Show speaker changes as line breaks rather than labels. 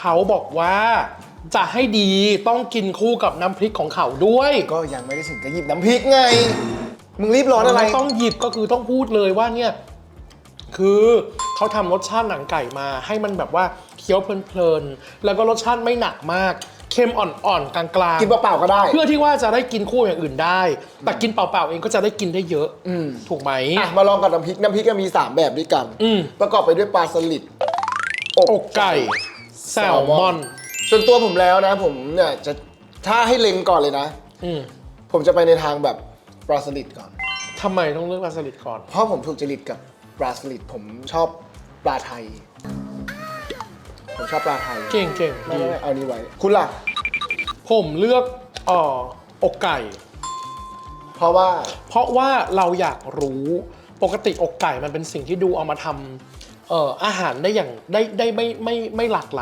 เขาบอกว่าจะให้ดีต้องกินคู่กับน้ำพริกของเขาด้วย
ก็ยังไม่ได้ถึงกับหยิบน้ำพริกไง มึงรีบร้อนอะไร
ม่ต้องหยิบก็คือต้องพูดเลยว่าเนี่ย คือเขาทำรสชาติหนังไก่มา ให้มันแบบว่าเคี้ยวเพลินๆ แล้วก็รสชาติไม่หนักมาก เค็มอ่อนๆ กลางๆ
กินเปล่าๆก็ได้
เพื่อที่ว่าจะได้กินคู่อย่างอื่นได้ แต่กินเปล่าๆเองก็จะได้กินได้เยอะ
อืม
ถูกไหม
อะมาลองกับน้ำพริก น้ำพริกก็มี 3 แบบด้วยกัน
อืม
ประกอบไปด้วยปลาสลิด
อกไก่ แซลมอน
ส่วนตัวผมแล้วนะ ผมเนี่ยจะถ้าให้เล็งก่อนเลยนะ
อืม
ผมจะไปในทางแบบปลาสลิดก่อน
ทำไมต้องเลือกปลาสลิดก่อน
เพราะผมถูกจริตกับปลาสลิดผมชอบปลาไทย ผมชอบปลาไทย
เก่งเก่ง
ไม่
ดี
ไม่ไม่เอานี้ไว้ คุณล่ะ
ผมเลือกเอ่ออกไก่
เพราะว่า
เพราะว่าเราอยากรู้ปกติอกไก่มันเป็นสิ่งที่ดูเอามาทำเอ่ออาหารได้อย่างได้ได้ไม่ไม่ไม่หลากหลาย